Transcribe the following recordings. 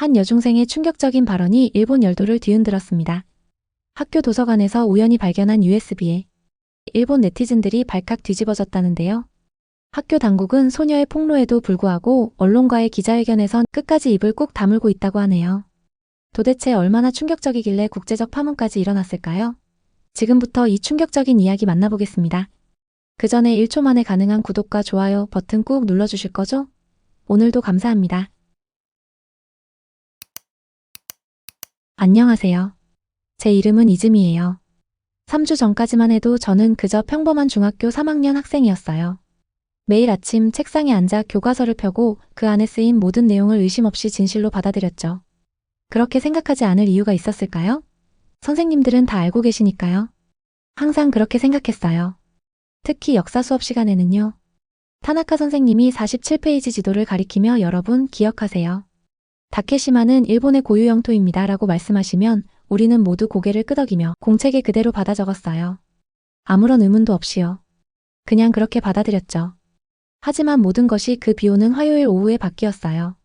한 여중생의 충격적인 발언이 일본 열도를 뒤흔들었습니다. 학교 도서관에서 우연히 발견한 USB에 일본 네티즌들이 발칵 뒤집어졌다는데요. 학교 당국은 소녀의 폭로에도 불구하고 언론과의 기자회견에선 끝까지 입을 꾹 다물고 있다고 하네요. 도대체 얼마나 충격적이길래 국제적 파문까지 일어났을까요? 지금부터 이 충격적인 이야기 만나보겠습니다. 그 전에 1초 만에 가능한 구독과 좋아요 버튼 꾹 눌러주실 거죠? 오늘도 감사합니다. 안녕하세요. 제 이름은 이즈미예요. 3주 전까지만 해도 저는 그저 평범한 중학교 3학년 학생이었어요. 매일 아침 책상에 앉아 교과서를 펴고 그 안에 쓰인 모든 내용을 의심 없이 진실로 받아들였죠. 그렇게 생각하지 않을 이유가 있었을까요? 선생님들은 다 알고 계시니까요. 항상 그렇게 생각했어요. 특히 역사 수업 시간에는요. 타나카 선생님이 47페이지 지도를 가리키며 여러분 기억하세요. 다케시마는 일본의 고유 영토입니다 라고 말씀하시면 우리는 모두 고개를 끄덕이며 공책에 그대로 받아 적었어요. 아무런 의문도 없이요. 그냥 그렇게 받아들였죠. 하지만 모든 것이 그 비오는 화요일 오후에 바뀌었어요.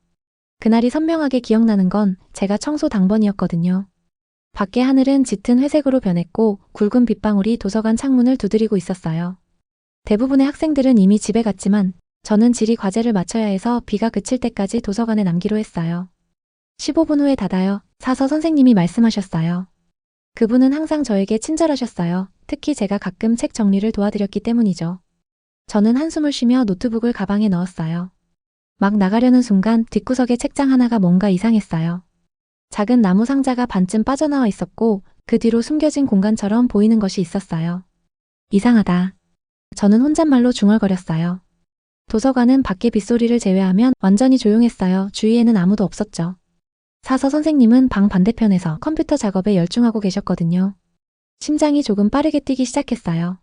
그날이 선명하게 기억나는 건 제가 청소 당번이었거든요. 밖의 하늘은 짙은 회색으로 변했고 굵은 빗방울이 도서관 창문을 두드리고 있었어요. 대부분의 학생들은 이미 집에 갔지만 저는 지리 과제를 마쳐야 해서 비가 그칠 때까지 도서관에 남기로 했어요. 15분 후에 닫아요. 사서 선생님이 말씀하셨어요. 그분은 항상 저에게 친절하셨어요. 특히 제가 가끔 책 정리를 도와드렸기 때문이죠. 저는 한숨을 쉬며 노트북을 가방에 넣었어요. 막 나가려는 순간 뒷구석의 책장 하나가 뭔가 이상했어요. 작은 나무 상자가 반쯤 빠져나와 있었고 그 뒤로 숨겨진 공간처럼 보이는 것이 있었어요. 이상하다. 저는 혼잣말로 중얼거렸어요. 도서관은 밖의 빗소리를 제외하면 완전히 조용했어요. 주위에는 아무도 없었죠. 사서 선생님은 방 반대편에서 컴퓨터 작업에 열중하고 계셨거든요. 심장이 조금 빠르게 뛰기 시작했어요.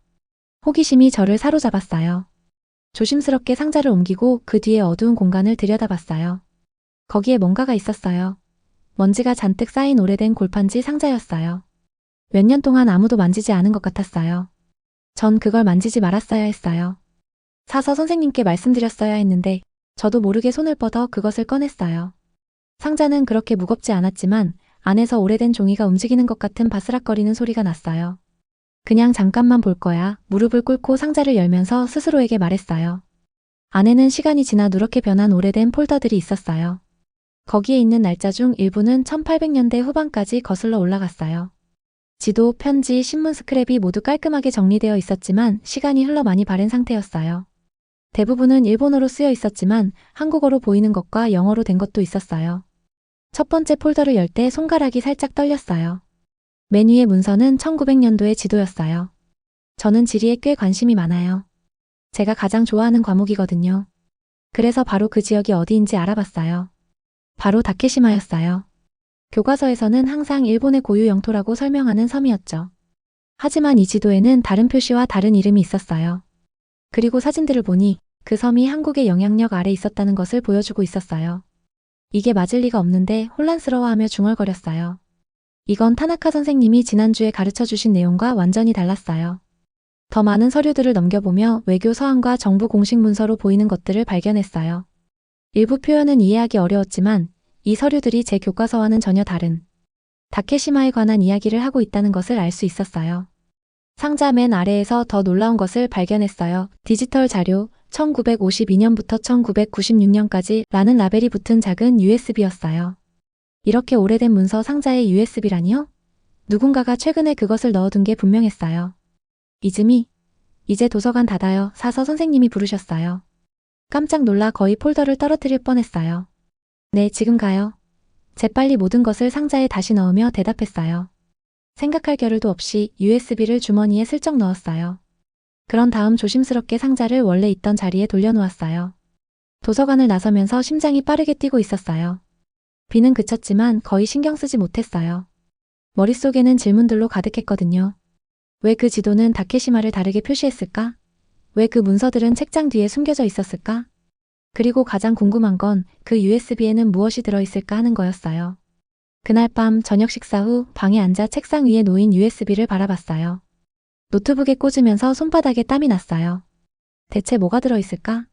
호기심이 저를 사로잡았어요. 조심스럽게 상자를 옮기고 그 뒤에 어두운 공간을 들여다봤어요. 거기에 뭔가가 있었어요. 먼지가 잔뜩 쌓인 오래된 골판지 상자였어요. 몇 년 동안 아무도 만지지 않은 것 같았어요. 전 그걸 만지지 말았어야 했어요. 사서 선생님께 말씀드렸어야 했는데 저도 모르게 손을 뻗어 그것을 꺼냈어요. 상자는 그렇게 무겁지 않았지만 안에서 오래된 종이가 움직이는 것 같은 바스락거리는 소리가 났어요. 그냥 잠깐만 볼 거야. 무릎을 꿇고 상자를 열면서 스스로에게 말했어요. 안에는 시간이 지나 누렇게 변한 오래된 폴더들이 있었어요. 거기에 있는 날짜 중 일부는 1800년대 후반까지 거슬러 올라갔어요. 지도, 편지, 신문 스크랩이 모두 깔끔하게 정리되어 있었지만 시간이 흘러 많이 바랜 상태였어요. 대부분은 일본어로 쓰여 있었지만 한국어로 보이는 것과 영어로 된 것도 있었어요. 첫 번째 폴더를 열 때 손가락이 살짝 떨렸어요. 맨 위의 문서는 1900년도의 지도였어요. 저는 지리에 꽤 관심이 많아요. 제가 가장 좋아하는 과목이거든요. 그래서 바로 그 지역이 어디인지 알아봤어요. 바로 다케시마였어요. 교과서에서는 항상 일본의 고유 영토라고 설명하는 섬이었죠. 하지만 이 지도에는 다른 표시와 다른 이름이 있었어요. 그리고 사진들을 보니 그 섬이 한국의 영향력 아래 있었다는 것을 보여주고 있었어요. 이게 맞을 리가 없는데 혼란스러워하며 중얼거렸어요. 이건 타나카 선생님이 지난주에 가르쳐 주신 내용과 완전히 달랐어요. 더 많은 서류들을 넘겨보며 외교 서한과 정부 공식 문서로 보이는 것들을 발견했어요. 일부 표현은 이해하기 어려웠지만 이 서류들이 제 교과서와는 전혀 다른 다케시마에 관한 이야기를 하고 있다는 것을 알 수 있었어요. 상자 맨 아래에서 더 놀라운 것을 발견했어요. 디지털 자료 1952년부터 1996년까지 라는 라벨이 붙은 작은 USB였어요. 이렇게 오래된 문서 상자에 USB라니요? 누군가가 최근에 그것을 넣어둔 게 분명했어요. 이즈미, 이제 도서관 닫아요. 사서 선생님이 부르셨어요. 깜짝 놀라 거의 폴더를 떨어뜨릴 뻔했어요. 네, 지금 가요. 재빨리 모든 것을 상자에 다시 넣으며 대답했어요. 생각할 겨를도 없이 USB를 주머니에 슬쩍 넣었어요. 그런 다음 조심스럽게 상자를 원래 있던 자리에 돌려놓았어요. 도서관을 나서면서 심장이 빠르게 뛰고 있었어요. 비는 그쳤지만 거의 신경 쓰지 못했어요. 머릿속에는 질문들로 가득했거든요. 왜 그 지도는 다케시마를 다르게 표시했을까? 왜 그 문서들은 책장 뒤에 숨겨져 있었을까? 그리고 가장 궁금한 건 그 USB에는 무엇이 들어있을까 하는 거였어요. 그날 밤 저녁 식사 후 방에 앉아 책상 위에 놓인 USB를 바라봤어요. 노트북에 꽂으면서 손바닥에 땀이 났어요. 대체 뭐가 들어있을까?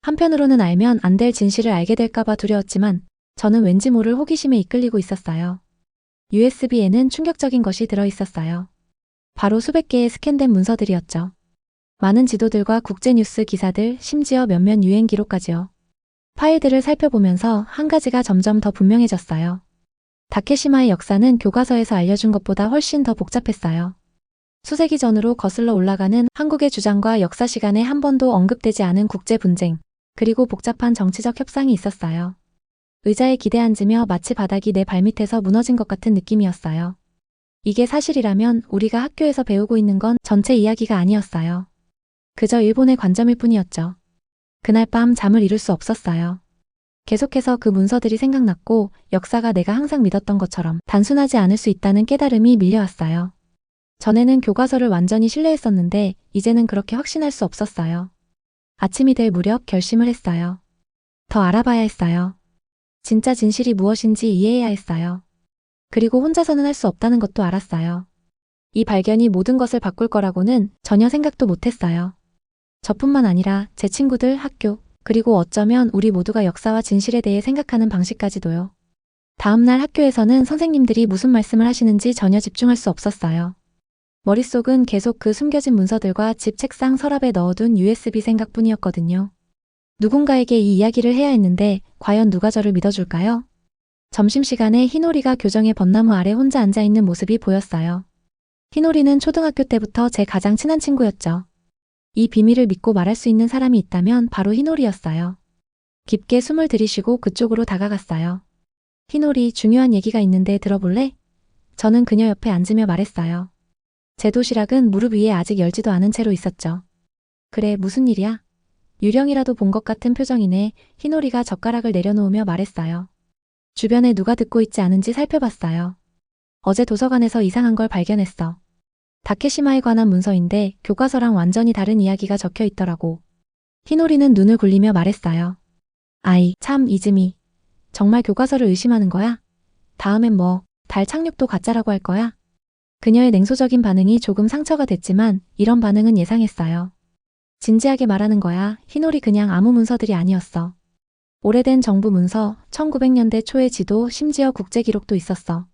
한편으로는 알면 안 될 진실을 알게 될까봐 두려웠지만 저는 왠지 모를 호기심에 이끌리고 있었어요. USB에는 충격적인 것이 들어 있었어요. 바로 수백 개의 스캔된 문서들이었죠. 많은 지도들과 국제뉴스 기사들, 심지어 몇몇 유행 기록까지요. 파일들을 살펴보면서 한 가지가 점점 더 분명해졌어요. 다케시마의 역사는 교과서에서 알려준 것보다 훨씬 더 복잡했어요. 수세기 전으로 거슬러 올라가는 한국의 주장과 역사 시간에 한 번도 언급되지 않은 국제 분쟁, 그리고 복잡한 정치적 협상이 있었어요. 의자에 기대앉으며 마치 바닥이 내 발밑에서 무너진 것 같은 느낌이었어요. 이게 사실이라면 우리가 학교에서 배우고 있는 건 전체 이야기가 아니었어요. 그저 일본의 관점일 뿐이었죠. 그날 밤 잠을 이룰 수 없었어요. 계속해서 그 문서들이 생각났고 역사가 내가 항상 믿었던 것처럼 단순하지 않을 수 있다는 깨달음이 밀려왔어요. 전에는 교과서를 완전히 신뢰했었는데 이제는 그렇게 확신할 수 없었어요. 아침이 될 무렵 결심을 했어요. 더 알아봐야 했어요. 진짜 진실이 무엇인지 이해해야 했어요. 그리고 혼자서는 할 수 없다는 것도 알았어요. 이 발견이 모든 것을 바꿀 거라고는 전혀 생각도 못했어요. 저뿐만 아니라 제 친구들, 학교, 그리고 어쩌면 우리 모두가 역사와 진실에 대해 생각하는 방식까지도요. 다음날 학교에서는 선생님들이 무슨 말씀을 하시는지 전혀 집중할 수 없었어요. 머릿속은 계속 그 숨겨진 문서들과 집 책상 서랍에 넣어둔 USB 생각뿐이었거든요. 누군가에게 이 이야기를 해야 했는데 과연 누가 저를 믿어줄까요? 점심시간에 희노리가 교정의 벚나무 아래 혼자 앉아있는 모습이 보였어요. 희노리는 초등학교 때부터 제 가장 친한 친구였죠. 이 비밀을 믿고 말할 수 있는 사람이 있다면 바로 희노리였어요. 깊게 숨을 들이쉬고 그쪽으로 다가갔어요. 희노리 중요한 얘기가 있는데 들어볼래? 저는 그녀 옆에 앉으며 말했어요. 제 도시락은 무릎 위에 아직 열지도 않은 채로 있었죠. 그래, 무슨 일이야? 유령이라도 본 것 같은 표정이네. 희노리가 젓가락을 내려놓으며 말했어요. 주변에 누가 듣고 있지 않은지 살펴봤어요. 어제 도서관에서 이상한 걸 발견했어. 다케시마에 관한 문서인데 교과서랑 완전히 다른 이야기가 적혀 있더라고. 희노리는 눈을 굴리며 말했어요. 아이, 참, 이즈미. 정말 교과서를 의심하는 거야? 다음엔 뭐, 달 착륙도 가짜라고 할 거야? 그녀의 냉소적인 반응이 조금 상처가 됐지만 이런 반응은 예상했어요. 진지하게 말하는 거야. 희놀이 그냥 아무 문서들이 아니었어. 오래된 정부 문서, 1900년대 초의 지도, 심지어 국제 기록도 있었어.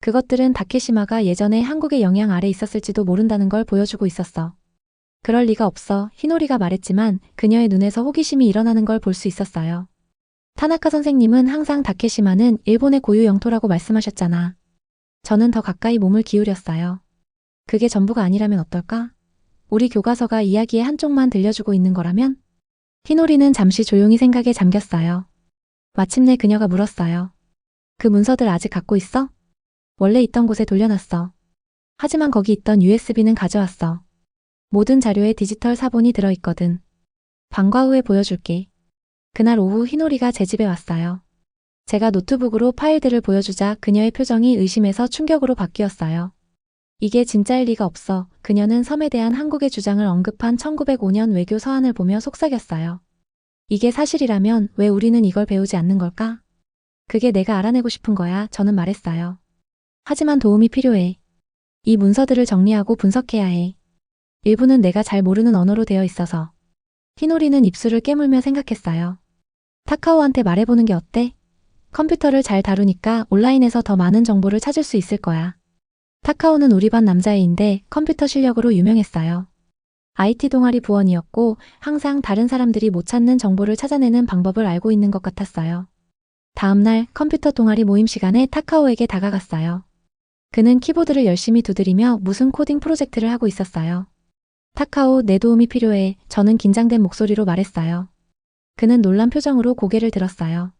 그것들은 다케시마가 예전에 한국의 영향 아래 있었을지도 모른다는 걸 보여주고 있었어. 그럴 리가 없어. 희노리가 말했지만 그녀의 눈에서 호기심이 일어나는 걸 볼 수 있었어요. 타나카 선생님은 항상 다케시마는 일본의 고유 영토라고 말씀하셨잖아. 저는 더 가까이 몸을 기울였어요. 그게 전부가 아니라면 어떨까? 우리 교과서가 이야기의 한쪽만 들려주고 있는 거라면? 희노리는 잠시 조용히 생각에 잠겼어요. 마침내 그녀가 물었어요. 그 문서들 아직 갖고 있어? 원래 있던 곳에 돌려놨어. 하지만 거기 있던 USB는 가져왔어. 모든 자료에 디지털 사본이 들어있거든. 방과 후에 보여줄게. 그날 오후 희노리가 제 집에 왔어요. 제가 노트북으로 파일들을 보여주자 그녀의 표정이 의심에서 충격으로 바뀌었어요. 이게 진짜일 리가 없어. 그녀는 섬에 대한 한국의 주장을 언급한 1905년 외교 서한을 보며 속삭였어요. 이게 사실이라면 왜 우리는 이걸 배우지 않는 걸까? 그게 내가 알아내고 싶은 거야. 저는 말했어요. 하지만 도움이 필요해. 이 문서들을 정리하고 분석해야 해. 일부는 내가 잘 모르는 언어로 되어 있어서. 히노리는 입술을 깨물며 생각했어요. 타카오한테 말해보는 게 어때? 컴퓨터를 잘 다루니까 온라인에서 더 많은 정보를 찾을 수 있을 거야. 타카오는 우리 반 남자애인데 컴퓨터 실력으로 유명했어요. IT 동아리 부원이었고 항상 다른 사람들이 못 찾는 정보를 찾아내는 방법을 알고 있는 것 같았어요. 다음날 컴퓨터 동아리 모임 시간에 타카오에게 다가갔어요. 그는 키보드를 열심히 두드리며 무슨 코딩 프로젝트를 하고 있었어요. 타카오, 내 도움이 필요해. 저는 긴장된 목소리로 말했어요. 그는 놀란 표정으로 고개를 들었어요.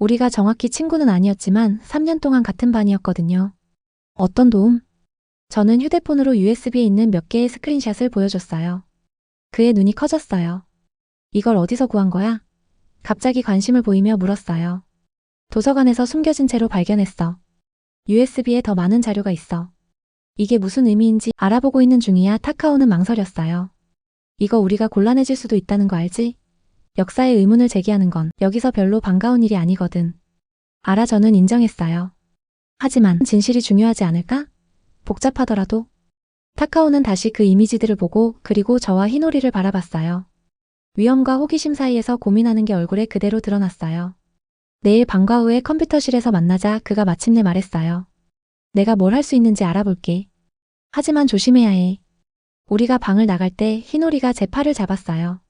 우리가 정확히 친구는 아니었지만 3년 동안 같은 반이었거든요. 어떤 도움? 저는 휴대폰으로 USB에 있는 몇 개의 스크린샷을 보여줬어요. 그의 눈이 커졌어요. 이걸 어디서 구한 거야? 갑자기 관심을 보이며 물었어요. 도서관에서 숨겨진 채로 발견했어. USB에 더 많은 자료가 있어. 이게 무슨 의미인지 알아보고 있는 중이야 타카오는 망설였어요. 이거 우리가 곤란해질 수도 있다는 거 알지? 역사의 의문을 제기하는 건 여기서 별로 반가운 일이 아니거든. 알아 저는 인정했어요. 하지만 진실이 중요하지 않을까? 복잡하더라도. 타카오는 다시 그 이미지들을 보고 그리고 저와 희노리를 바라봤어요. 위험과 호기심 사이에서 고민하는 게 얼굴에 그대로 드러났어요. 내일 방과 후에 컴퓨터실에서 만나자 그가 마침내 말했어요. 내가 뭘 할 수 있는지 알아볼게. 하지만 조심해야 해. 우리가 방을 나갈 때 희놀이가 제 팔을 잡았어요.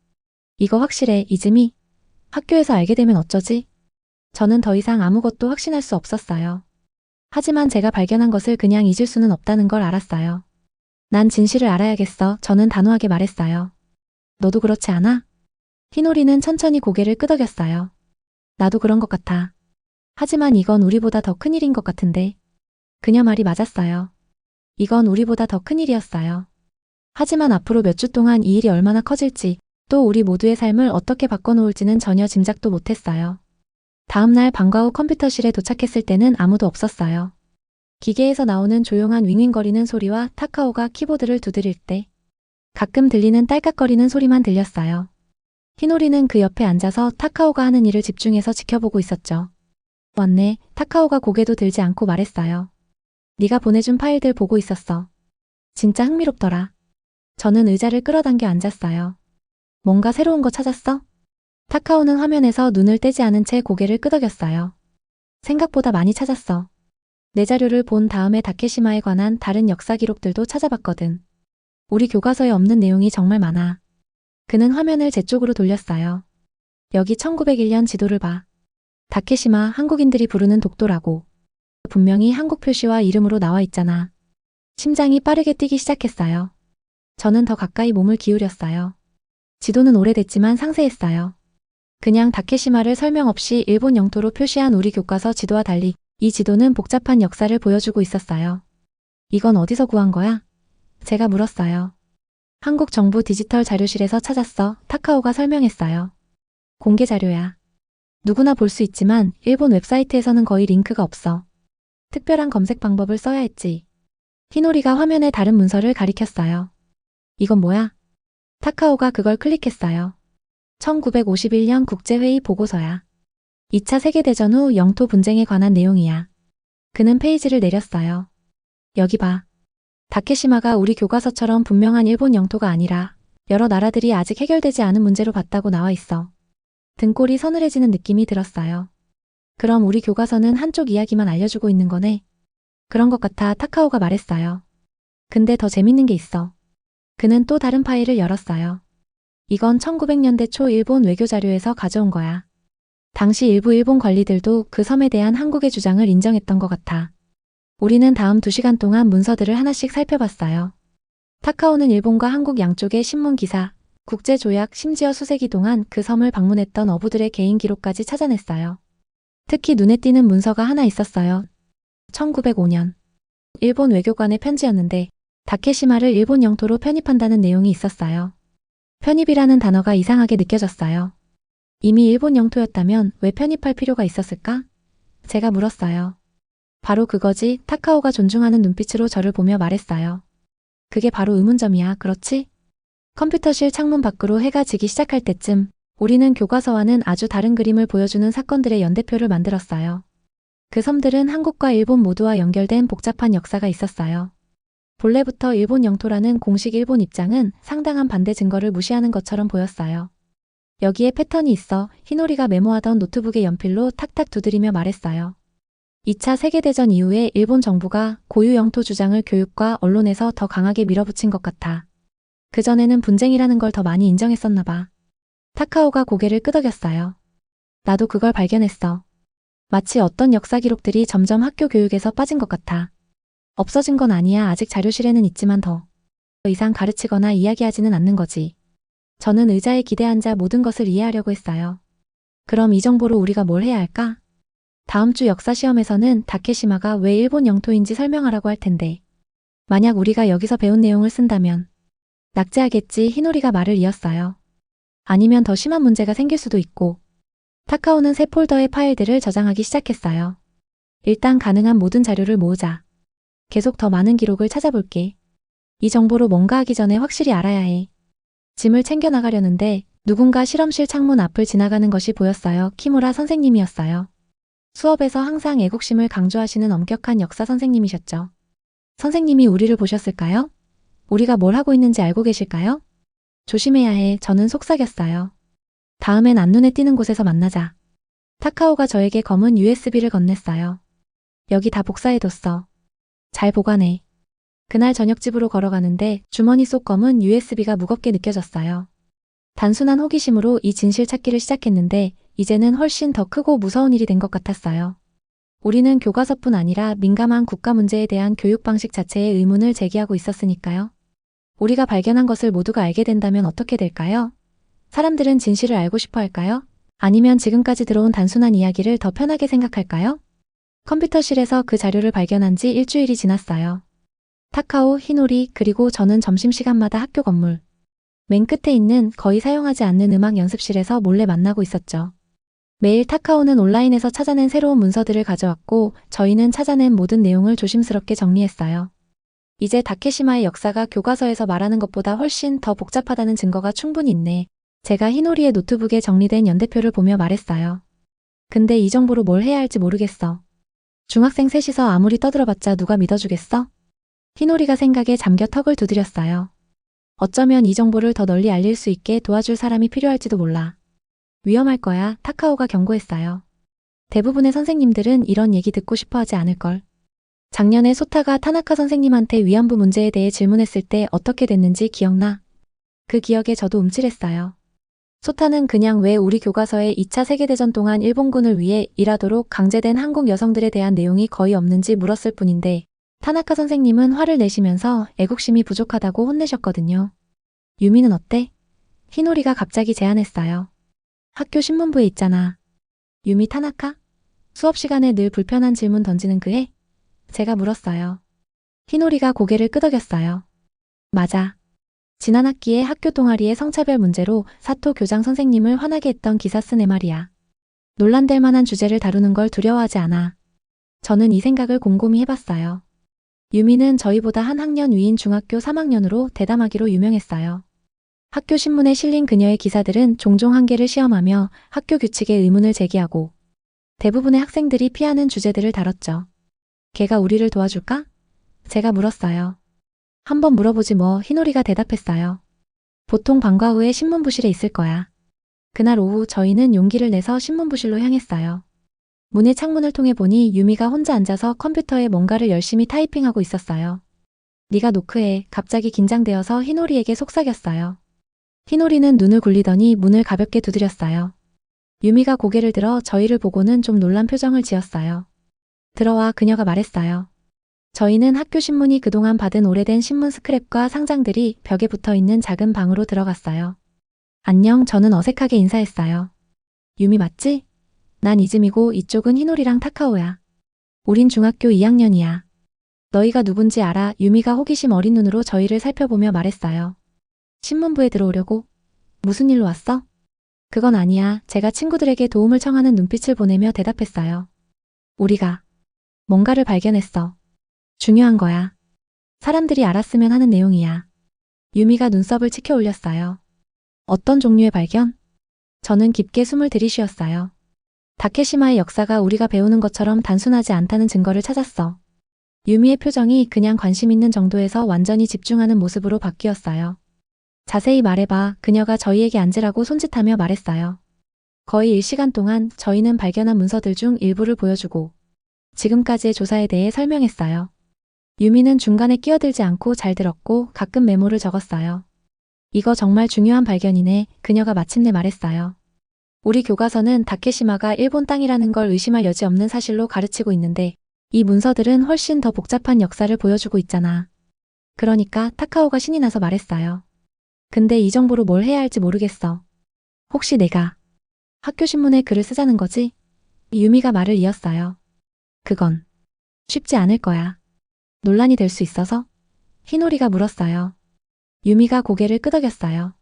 이거 확실해, 이즈미. 학교에서 알게 되면 어쩌지? 저는 더 이상 아무것도 확신할 수 없었어요. 하지만 제가 발견한 것을 그냥 잊을 수는 없다는 걸 알았어요. 난 진실을 알아야겠어. 저는 단호하게 말했어요. 너도 그렇지 않아? 희놀이는 천천히 고개를 끄덕였어요. 나도 그런 것 같아. 하지만 이건 우리보다 더 큰일인 것 같은데. 그녀 말이 맞았어요. 이건 우리보다 더 큰일이었어요. 하지만 앞으로 몇 주 동안 이 일이 얼마나 커질지, 또 우리 모두의 삶을 어떻게 바꿔놓을지는 전혀 짐작도 못했어요. 다음날 방과 후 컴퓨터실에 도착했을 때는 아무도 없었어요. 기계에서 나오는 조용한 윙윙거리는 소리와 타카오가 키보드를 두드릴 때 가끔 들리는 딸깍거리는 소리만 들렸어요. 히노리는 그 옆에 앉아서 타카오가 하는 일을 집중해서 지켜보고 있었죠. 왔네. 타카오가 고개도 들지 않고 말했어요. 네가 보내준 파일들 보고 있었어. 진짜 흥미롭더라. 저는 의자를 끌어당겨 앉았어요. 뭔가 새로운 거 찾았어? 타카오는 화면에서 눈을 떼지 않은 채 고개를 끄덕였어요. 생각보다 많이 찾았어. 내 자료를 본 다음에 다케시마에 관한 다른 역사 기록들도 찾아봤거든. 우리 교과서에 없는 내용이 정말 많아. 그는 화면을 제 쪽으로 돌렸어요. 여기 1901년 지도를 봐. 다케시마 한국인들이 부르는 독도라고. 분명히 한국 표시와 이름으로 나와 있잖아. 심장이 빠르게 뛰기 시작했어요. 저는 더 가까이 몸을 기울였어요. 지도는 오래됐지만 상세했어요. 그냥 다케시마를 설명 없이 일본 영토로 표시한 우리 교과서 지도와 달리 이 지도는 복잡한 역사를 보여주고 있었어요. 이건 어디서 구한 거야? 제가 물었어요. 한국 정부 디지털 자료실에서 찾았어. 타카오가 설명했어요. 공개 자료야. 누구나 볼 수 있지만 일본 웹사이트에서는 거의 링크가 없어. 특별한 검색 방법을 써야 했지. 히노리가 화면에 다른 문서를 가리켰어요. 이건 뭐야? 타카오가 그걸 클릭했어요. 1951년 국제회의 보고서야. 2차 세계대전 후 영토 분쟁에 관한 내용이야. 그는 페이지를 내렸어요. 여기 봐. 다케시마가 우리 교과서처럼 분명한 일본 영토가 아니라 여러 나라들이 아직 해결되지 않은 문제로 봤다고 나와 있어. 등골이 서늘해지는 느낌이 들었어요. 그럼 우리 교과서는 한쪽 이야기만 알려주고 있는 거네. 그런 것 같아 타카오가 말했어요. 근데 더 재밌는 게 있어. 그는 또 다른 파일을 열었어요. 이건 1900년대 초 일본 외교 자료에서 가져온 거야. 당시 일부 일본 관리들도 그 섬에 대한 한국의 주장을 인정했던 것 같아. 우리는 다음 2시간 동안 문서들을 하나씩 살펴봤어요. 타카오는 일본과 한국 양쪽의 신문 기사, 국제 조약, 심지어 수세기 동안 그 섬을 방문했던 어부들의 개인 기록까지 찾아냈어요. 특히 눈에 띄는 문서가 하나 있었어요. 1905년. 일본 외교관의 편지였는데 다케시마를 일본 영토로 편입한다는 내용이 있었어요. 편입이라는 단어가 이상하게 느껴졌어요. 이미 일본 영토였다면 왜 편입할 필요가 있었을까? 제가 물었어요. 바로 그거지 타카오가 존중하는 눈빛으로 저를 보며 말했어요. 그게 바로 의문점이야, 그렇지? 컴퓨터실 창문 밖으로 해가 지기 시작할 때쯤 우리는 교과서와는 아주 다른 그림을 보여주는 사건들의 연대표를 만들었어요. 그 섬들은 한국과 일본 모두와 연결된 복잡한 역사가 있었어요. 본래부터 일본 영토라는 공식 일본 입장은 상당한 반대 증거를 무시하는 것처럼 보였어요. 여기에 패턴이 있어 히노리가 메모하던 노트북에 연필로 탁탁 두드리며 말했어요. 2차 세계대전 이후에 일본 정부가 고유 영토 주장을 교육과 언론에서 더 강하게 밀어붙인 것 같아. 그전에는 분쟁이라는 걸 더 많이 인정했었나 봐. 타카오가 고개를 끄덕였어요. 나도 그걸 발견했어. 마치 어떤 역사 기록들이 점점 학교 교육에서 빠진 것 같아. 없어진 건 아니야. 아직 자료실에는 있지만 더 이상 가르치거나 이야기하지는 않는 거지. 저는 의자에 기대 앉아 모든 것을 이해하려고 했어요. 그럼 이 정보로 우리가 뭘 해야 할까? 다음 주 역사 시험에서는 다케시마가 왜 일본 영토인지 설명하라고 할 텐데. 만약 우리가 여기서 배운 내용을 쓴다면 낙제하겠지 히노리가 말을 이었어요. 아니면 더 심한 문제가 생길 수도 있고. 타카오는 새 폴더의 파일들을 저장하기 시작했어요. 일단 가능한 모든 자료를 모으자. 계속 더 많은 기록을 찾아볼게. 이 정보로 뭔가 하기 전에 확실히 알아야 해. 짐을 챙겨 나가려는데 누군가 실험실 창문 앞을 지나가는 것이 보였어요. 키무라 선생님이었어요. 수업에서 항상 애국심을 강조하시는 엄격한 역사 선생님이셨죠. 선생님이 우리를 보셨을까요? 우리가 뭘 하고 있는지 알고 계실까요? 조심해야 해. 저는 속삭였어요. 다음엔 안눈에 띄는 곳에서 만나자. 타카오가 저에게 검은 USB를 건넸어요. 여기 다 복사해뒀어. 잘 보관해. 그날 저녁 집으로 걸어가는데 주머니 속 검은 USB가 무겁게 느껴졌어요. 단순한 호기심으로 이 진실 찾기를 시작했는데 이제는 훨씬 더 크고 무서운 일이 된 것 같았어요. 우리는 교과서뿐 아니라 민감한 국가 문제에 대한 교육 방식 자체에 의문을 제기하고 있었으니까요. 우리가 발견한 것을 모두가 알게 된다면 어떻게 될까요? 사람들은 진실을 알고 싶어 할까요? 아니면 지금까지 들어온 단순한 이야기를 더 편하게 생각할까요? 컴퓨터실에서 그 자료를 발견한 지 일주일이 지났어요. 타카오, 히노리, 그리고 저는 점심시간마다 학교 건물. 맨 끝에 있는 거의 사용하지 않는 음악 연습실에서 몰래 만나고 있었죠. 매일 타카오는 온라인에서 찾아낸 새로운 문서들을 가져왔고 저희는 찾아낸 모든 내용을 조심스럽게 정리했어요. 이제 다케시마의 역사가 교과서에서 말하는 것보다 훨씬 더 복잡하다는 증거가 충분히 있네. 제가 히노리의 노트북에 정리된 연대표를 보며 말했어요. 근데 이 정보로 뭘 해야 할지 모르겠어. 중학생 셋이서 아무리 떠들어봤자 누가 믿어주겠어? 히노리가 생각에 잠겨 턱을 두드렸어요. 어쩌면 이 정보를 더 널리 알릴 수 있게 도와줄 사람이 필요할지도 몰라. 위험할 거야, 타카오가 경고했어요. 대부분의 선생님들은 이런 얘기 듣고 싶어 하지 않을걸. 작년에 소타가 타나카 선생님한테 위안부 문제에 대해 질문했을 때 어떻게 됐는지 기억나? 그 기억에 저도 움찔했어요. 소타는 그냥 왜 우리 교과서에 2차 세계대전 동안 일본군을 위해 일하도록 강제된 한국 여성들에 대한 내용이 거의 없는지 물었을 뿐인데 타나카 선생님은 화를 내시면서 애국심이 부족하다고 혼내셨거든요. 유미는 어때? 히노리가 갑자기 제안했어요. 학교 신문부에 있잖아. 유미 타나카? 수업 시간에 늘 불편한 질문 던지는 그 애? 제가 물었어요. 히노리가 고개를 끄덕였어요. 맞아. 지난 학기에 학교 동아리의 성차별 문제로 사토 교장 선생님을 화나게 했던 기사 쓴 애 말이야. 논란될 만한 주제를 다루는 걸 두려워하지 않아. 저는 이 생각을 곰곰이 해봤어요. 유미는 저희보다 한 학년 위인 중학교 3학년으로 대담하기로 유명했어요. 학교 신문에 실린 그녀의 기사들은 종종 한계를 시험하며 학교 규칙에 의문을 제기하고 대부분의 학생들이 피하는 주제들을 다뤘죠. 걔가 우리를 도와줄까? 제가 물었어요. 한번 물어보지 뭐 희노리가 대답했어요. 보통 방과 후에 신문부실에 있을 거야. 그날 오후 저희는 용기를 내서 신문부실로 향했어요. 문의 창문을 통해 보니 유미가 혼자 앉아서 컴퓨터에 뭔가를 열심히 타이핑하고 있었어요. 네가 노크해 갑자기 긴장되어서 희노리에게 속삭였어요. 희노리는 눈을 굴리더니 문을 가볍게 두드렸어요. 유미가 고개를 들어 저희를 보고는 좀 놀란 표정을 지었어요. 들어와 그녀가 말했어요. 저희는 학교 신문이 그동안 받은 오래된 신문 스크랩과 상장들이 벽에 붙어 있는 작은 방으로 들어갔어요. 안녕, 저는 어색하게 인사했어요. 유미 맞지? 난 이즈미고 이쪽은 히노리랑 타카오야. 우린 중학교 2학년이야. 너희가 누군지 알아? 유미가 호기심 어린 눈으로 저희를 살펴보며 말했어요. 신문부에 들어오려고? 무슨 일로 왔어? 그건 아니야. 제가 친구들에게 도움을 청하는 눈빛을 보내며 대답했어요. 우리가 뭔가를 발견했어. 중요한 거야. 사람들이 알았으면 하는 내용이야. 유미가 눈썹을 치켜 올렸어요. 어떤 종류의 발견? 저는 깊게 숨을 들이쉬었어요. 다케시마의 역사가 우리가 배우는 것처럼 단순하지 않다는 증거를 찾았어. 유미의 표정이 그냥 관심 있는 정도에서 완전히 집중하는 모습으로 바뀌었어요. 자세히 말해봐 그녀가 저희에게 앉으라고 손짓하며 말했어요. 거의 1시간 동안 저희는 발견한 문서들 중 일부를 보여주고 지금까지의 조사에 대해 설명했어요. 유미는 중간에 끼어들지 않고 잘 들었고 가끔 메모를 적었어요. 이거 정말 중요한 발견이네. 그녀가 마침내 말했어요. 우리 교과서는 다케시마가 일본 땅이라는 걸 의심할 여지 없는 사실로 가르치고 있는데 이 문서들은 훨씬 더 복잡한 역사를 보여주고 있잖아. 그러니까 타카오가 신이 나서 말했어요. 근데 이 정보로 뭘 해야 할지 모르겠어. 혹시 내가 학교 신문에 글을 쓰자는 거지? 유미가 말을 이었어요. 그건 쉽지 않을 거야. 논란이 될 수 있어서? 희노리가 물었어요. 유미가 고개를 끄덕였어요.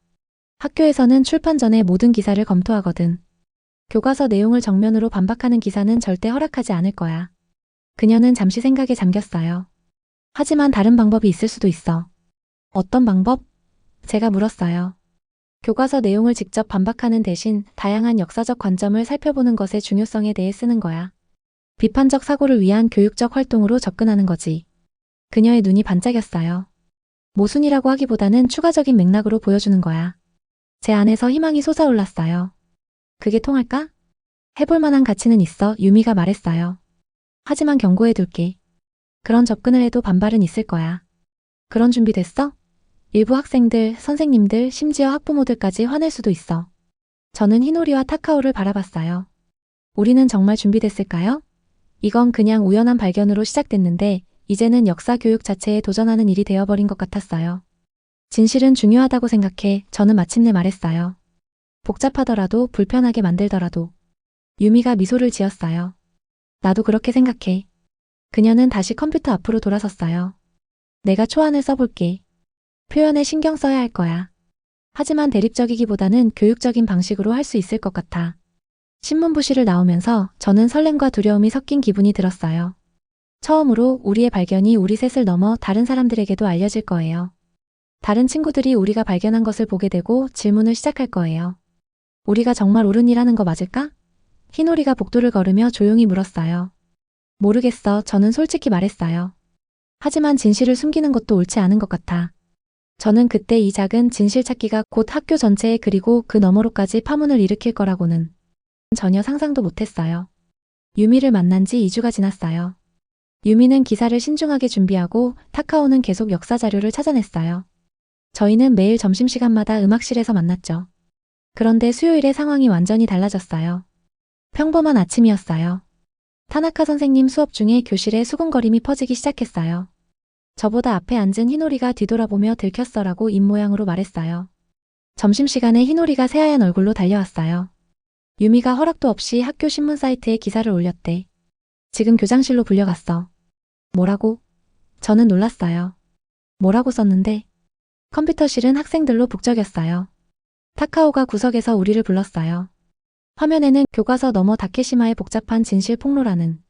학교에서는 출판 전에 모든 기사를 검토하거든. 교과서 내용을 정면으로 반박하는 기사는 절대 허락하지 않을 거야. 그녀는 잠시 생각에 잠겼어요. 하지만 다른 방법이 있을 수도 있어. 어떤 방법? 제가 물었어요. 교과서 내용을 직접 반박하는 대신 다양한 역사적 관점을 살펴보는 것의 중요성에 대해 쓰는 거야. 비판적 사고를 위한 교육적 활동으로 접근하는 거지. 그녀의 눈이 반짝였어요. 모순이라고 하기보다는 추가적인 맥락으로 보여주는 거야. 제 안에서 희망이 솟아올랐어요. 그게 통할까? 해볼 만한 가치는 있어 유미가 말했어요. 하지만 경고해둘게. 그런 접근을 해도 반발은 있을 거야. 그런 준비 됐어? 일부 학생들, 선생님들, 심지어 학부모들까지 화낼 수도 있어. 저는 히노리와 타카오를 바라봤어요. 우리는 정말 준비됐을까요? 이건 그냥 우연한 발견으로 시작됐는데 이제는 역사 교육 자체에 도전하는 일이 되어버린 것 같았어요. 진실은 중요하다고 생각해 저는 마침내 말했어요. 복잡하더라도 불편하게 만들더라도. 유미가 미소를 지었어요. 나도 그렇게 생각해. 그녀는 다시 컴퓨터 앞으로 돌아섰어요. 내가 초안을 써볼게. 표현에 신경 써야 할 거야. 하지만 대립적이기보다는 교육적인 방식으로 할 수 있을 것 같아. 신문부시를 나오면서 저는 설렘과 두려움이 섞인 기분이 들었어요. 처음으로 우리의 발견이 우리 셋을 넘어 다른 사람들에게도 알려질 거예요. 다른 친구들이 우리가 발견한 것을 보게 되고 질문을 시작할 거예요. 우리가 정말 옳은 일 하는 거 맞을까? 희노리가 복도를 걸으며 조용히 물었어요. 모르겠어. 저는 솔직히 말했어요. 하지만 진실을 숨기는 것도 옳지 않은 것 같아. 저는 그때 이 작은 진실 찾기가 곧 학교 전체에 그리고 그 너머로까지 파문을 일으킬 거라고는 전혀 상상도 못했어요. 유미를 만난 지 2주가 지났어요. 유미는 기사를 신중하게 준비하고 타카오는 계속 역사 자료를 찾아냈어요. 저희는 매일 점심시간마다 음악실에서 만났죠. 그런데 수요일에 상황이 완전히 달라졌어요. 평범한 아침이었어요. 타나카 선생님 수업 중에 교실에 수군거림이 퍼지기 시작했어요. 저보다 앞에 앉은 히노리가 뒤돌아보며 들켰어라고 입모양으로 말했어요. 점심시간에 히노리가 새하얀 얼굴로 달려왔어요. 유미가 허락도 없이 학교 신문 사이트에 기사를 올렸대. 지금 교장실로 불려갔어. 뭐라고? 저는 놀랐어요. 뭐라고 썼는데? 컴퓨터실은 학생들로 북적였어요. 타카오가 구석에서 우리를 불렀어요. 화면에는 교과서 넘어 다케시마의 복잡한 진실 폭로라는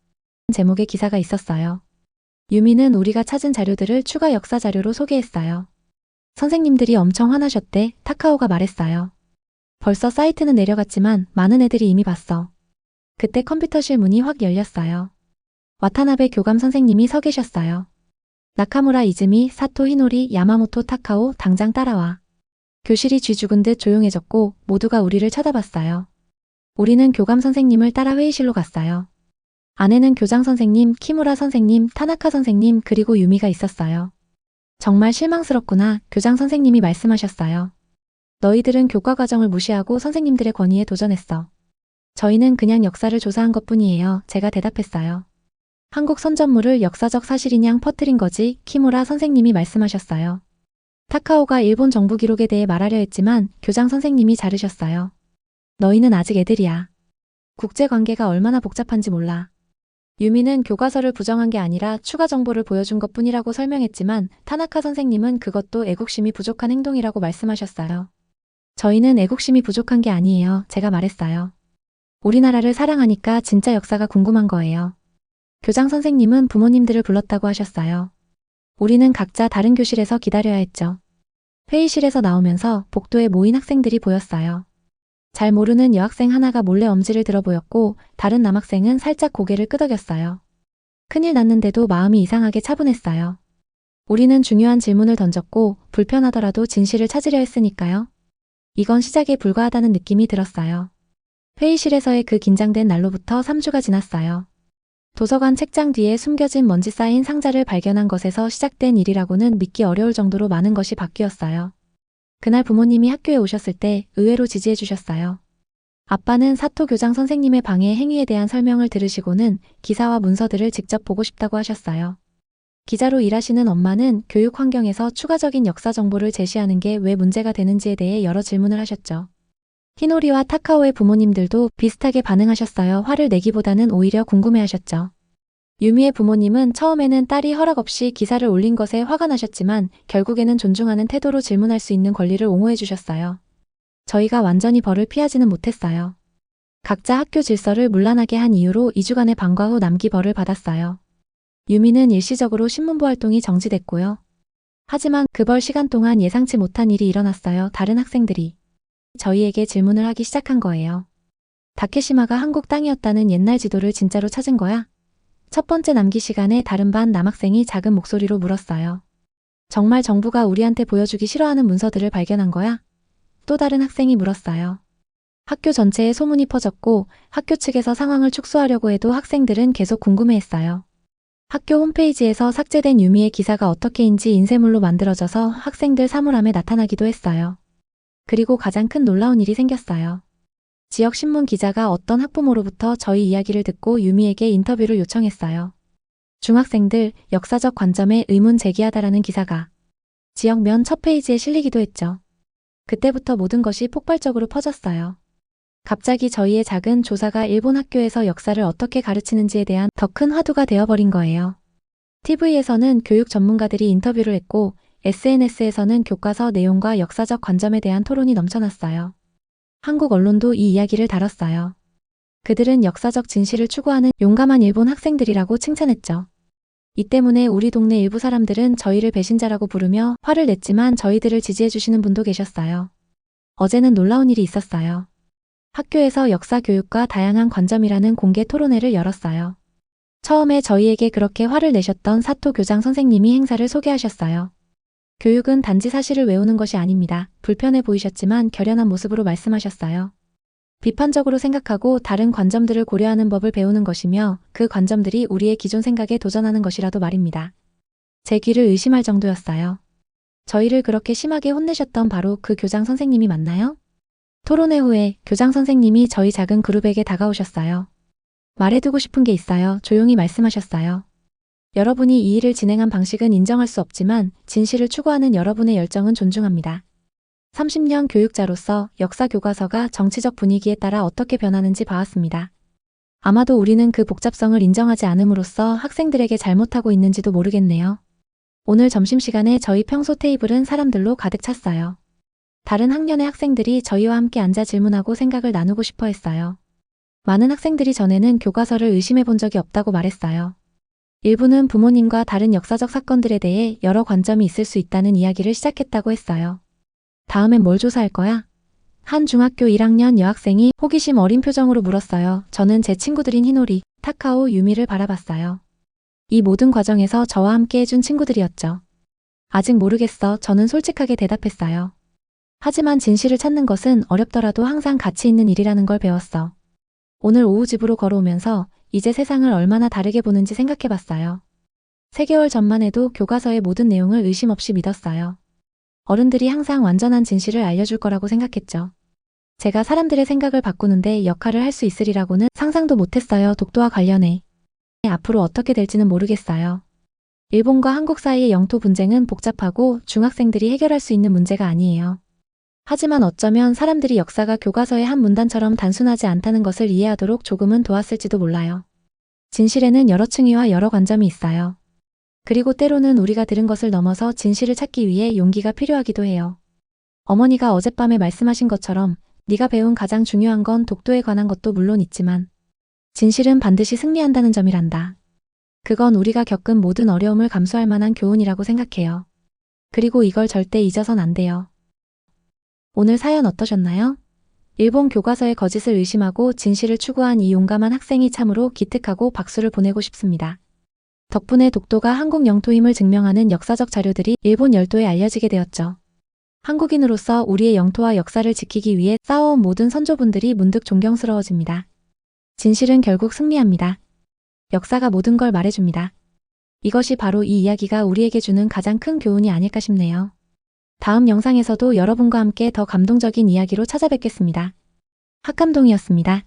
제목의 기사가 있었어요. 유미는 우리가 찾은 자료들을 추가 역사 자료로 소개했어요. 선생님들이 엄청 화나셨대, 타카오가 말했어요. 벌써 사이트는 내려갔지만 많은 애들이 이미 봤어. 그때 컴퓨터실 문이 확 열렸어요. 와타나베 교감 선생님이 서 계셨어요. 나카무라 이즈미, 사토 히노리, 야마모토 타카오 당장 따라와. 교실이 쥐 죽은 듯 조용해졌고 모두가 우리를 쳐다봤어요. 우리는 교감 선생님을 따라 회의실로 갔어요. 안에는 교장 선생님, 키무라 선생님, 타나카 선생님, 그리고 유미가 있었어요. 정말 실망스럽구나, 교장 선생님이 말씀하셨어요. 너희들은 교과 과정을 무시하고 선생님들의 권위에 도전했어. 저희는 그냥 역사를 조사한 것 뿐이에요. 제가 대답했어요. 한국 선전물을 역사적 사실인양 퍼뜨린 거지, 키무라 선생님이 말씀하셨어요. 타카오가 일본 정부 기록에 대해 말하려 했지만 교장 선생님이 자르셨어요. 너희는 아직 애들이야. 국제관계가 얼마나 복잡한지 몰라. 유미는 교과서를 부정한 게 아니라 추가 정보를 보여준 것 뿐이라고 설명했지만 타나카 선생님은 그것도 애국심이 부족한 행동이라고 말씀하셨어요. 저희는 애국심이 부족한 게 아니에요. 제가 말했어요. 우리나라를 사랑하니까 진짜 역사가 궁금한 거예요. 교장 선생님은 부모님들을 불렀다고 하셨어요. 우리는 각자 다른 교실에서 기다려야 했죠. 회의실에서 나오면서 복도에 모인 학생들이 보였어요. 잘 모르는 여학생 하나가 몰래 엄지를 들어 보였고 다른 남학생은 살짝 고개를 끄덕였어요. 큰일 났는데도 마음이 이상하게 차분했어요. 우리는 중요한 질문을 던졌고 불편하더라도 진실을 찾으려 했으니까요. 이건 시작에 불과하다는 느낌이 들었어요. 회의실에서의 그 긴장된 날로부터 3주가 지났어요. 도서관 책장 뒤에 숨겨진 먼지 쌓인 상자를 발견한 것에서 시작된 일이라고는 믿기 어려울 정도로 많은 것이 바뀌었어요. 그날 부모님이 학교에 오셨을 때 의외로 지지해 주셨어요. 아빠는 사토 교장 선생님의 방해 행위에 대한 설명을 들으시고는 기사와 문서들을 직접 보고 싶다고 하셨어요. 기자로 일하시는 엄마는 교육 환경에서 추가적인 역사 정보를 제시하는 게 왜 문제가 되는지에 대해 여러 질문을 하셨죠. 히노리와 타카오의 부모님들도 비슷하게 반응하셨어요. 화를 내기보다는 오히려 궁금해하셨죠. 유미의 부모님은 처음에는 딸이 허락 없이 기사를 올린 것에 화가 나셨지만 결국에는 존중하는 태도로 질문할 수 있는 권리를 옹호해 주셨어요. 저희가 완전히 벌을 피하지는 못했어요. 각자 학교 질서를 문란하게 한 이유로 2주간의 방과 후 남기 벌을 받았어요. 유미는 일시적으로 신문부 활동이 정지됐고요. 하지만 그 벌 시간 동안 예상치 못한 일이 일어났어요. 다른 학생들이 저희에게 질문을 하기 시작한 거예요. 다케시마가 한국 땅이었다는 옛날 지도를 진짜로 찾은 거야? 첫 번째 남기 시간에 다른 반 남학생이 작은 목소리로 물었어요. 정말 정부가 우리한테 보여주기 싫어하는 문서들을 발견한 거야? 또 다른 학생이 물었어요. 학교 전체에 소문이 퍼졌고 학교 측에서 상황을 축소하려고 해도 학생들은 계속 궁금해했어요. 학교 홈페이지에서 삭제된 유미의 기사가 어떻게인지 인쇄물로 만들어져서 학생들 사물함에 나타나기도 했어요. 그리고 가장 큰 놀라운 일이 생겼어요. 지역 신문 기자가 어떤 학부모로부터 저희 이야기를 듣고 유미에게 인터뷰를 요청했어요. 중학생들 역사적 관점에 의문 제기하다라는 기사가 지역면 첫 페이지에 실리기도 했죠. 그때부터 모든 것이 폭발적으로 퍼졌어요. 갑자기 저희의 작은 조사가 일본 학교에서 역사를 어떻게 가르치는지에 대한 더 큰 화두가 되어버린 거예요. TV에서는 교육 전문가들이 인터뷰를 했고 SNS에서는 교과서 내용과 역사적 관점에 대한 토론이 넘쳐났어요. 한국 언론도 이 이야기를 다뤘어요. 그들은 역사적 진실을 추구하는 용감한 일본 학생들이라고 칭찬했죠. 이 때문에 우리 동네 일부 사람들은 저희를 배신자라고 부르며 화를 냈지만 저희들을 지지해주시는 분도 계셨어요. 어제는 놀라운 일이 있었어요. 학교에서 역사 교육과 다양한 관점이라는 공개 토론회를 열었어요. 처음에 저희에게 그렇게 화를 내셨던 사토 교장 선생님이 행사를 소개하셨어요. 교육은 단지 사실을 외우는 것이 아닙니다. 불편해 보이셨지만 결연한 모습으로 말씀하셨어요. 비판적으로 생각하고 다른 관점들을 고려하는 법을 배우는 것이며 그 관점들이 우리의 기존 생각에 도전하는 것이라도 말입니다. 제 귀를 의심할 정도였어요. 저희를 그렇게 심하게 혼내셨던 바로 그 교장 선생님이 맞나요? 토론회 후에 교장 선생님이 저희 작은 그룹에게 다가오셨어요. 말해두고 싶은 게 있어요. 조용히 말씀하셨어요. 여러분이 이 일을 진행한 방식은 인정할 수 없지만 진실을 추구하는 여러분의 열정은 존중합니다. 30년 교육자로서 역사 교과서가 정치적 분위기에 따라 어떻게 변하는지 봐왔습니다. 아마도 우리는 그 복잡성을 인정하지 않음으로써 학생들에게 잘못하고 있는지도 모르겠네요. 오늘 점심시간에 저희 평소 테이블은 사람들로 가득 찼어요. 다른 학년의 학생들이 저희와 함께 앉아 질문하고 생각을 나누고 싶어 했어요. 많은 학생들이 전에는 교과서를 의심해 본 적이 없다고 말했어요. 일부는 부모님과 다른 역사적 사건들에 대해 여러 관점이 있을 수 있다는 이야기를 시작했다고 했어요. 다음엔 뭘 조사할 거야? 한 중학교 1학년 여학생이 호기심 어린 표정으로 물었어요. 저는 제 친구들인 히노리, 타카오, 유미를 바라봤어요. 이 모든 과정에서 저와 함께 해준 친구들이었죠. 아직 모르겠어. 저는 솔직하게 대답했어요. 하지만 진실을 찾는 것은 어렵더라도 항상 가치 있는 일이라는 걸 배웠어. 오늘 오후 집으로 걸어오면서 이제 세상을 얼마나 다르게 보는지 생각해 봤어요. 3개월 전만 해도 교과서의 모든 내용을 의심 없이 믿었어요. 어른들이 항상 완전한 진실을 알려줄 거라고 생각했죠. 제가 사람들의 생각을 바꾸는데 역할을 할 수 있으리라고는 상상도 못했어요. 독도와 관련해. 앞으로 어떻게 될지는 모르겠어요. 일본과 한국 사이의 영토 분쟁은 복잡하고 중학생들이 해결할 수 있는 문제가 아니에요. 하지만 어쩌면 사람들이 역사가 교과서의 한 문단처럼 단순하지 않다는 것을 이해하도록 조금은 도왔을지도 몰라요. 진실에는 여러 층위와 여러 관점이 있어요. 그리고 때로는 우리가 들은 것을 넘어서 진실을 찾기 위해 용기가 필요하기도 해요. 어머니가 어젯밤에 말씀하신 것처럼 네가 배운 가장 중요한 건 독도에 관한 것도 물론 있지만 진실은 반드시 승리한다는 점이란다. 그건 우리가 겪은 모든 어려움을 감수할 만한 교훈이라고 생각해요. 그리고 이걸 절대 잊어선 안 돼요. 오늘 사연 어떠셨나요? 일본 교과서의 거짓을 의심하고 진실을 추구한 이 용감한 학생이 참으로 기특하고 박수를 보내고 싶습니다. 덕분에 독도가 한국 영토임을 증명하는 역사적 자료들이 일본 열도에 알려지게 되었죠. 한국인으로서 우리의 영토와 역사를 지키기 위해 싸워온 모든 선조분들이 문득 존경스러워집니다. 진실은 결국 승리합니다. 역사가 모든 걸 말해줍니다. 이것이 바로 이 이야기가 우리에게 주는 가장 큰 교훈이 아닐까 싶네요. 다음 영상에서도 여러분과 함께 더 감동적인 이야기로 찾아뵙겠습니다. 학감동이었습니다.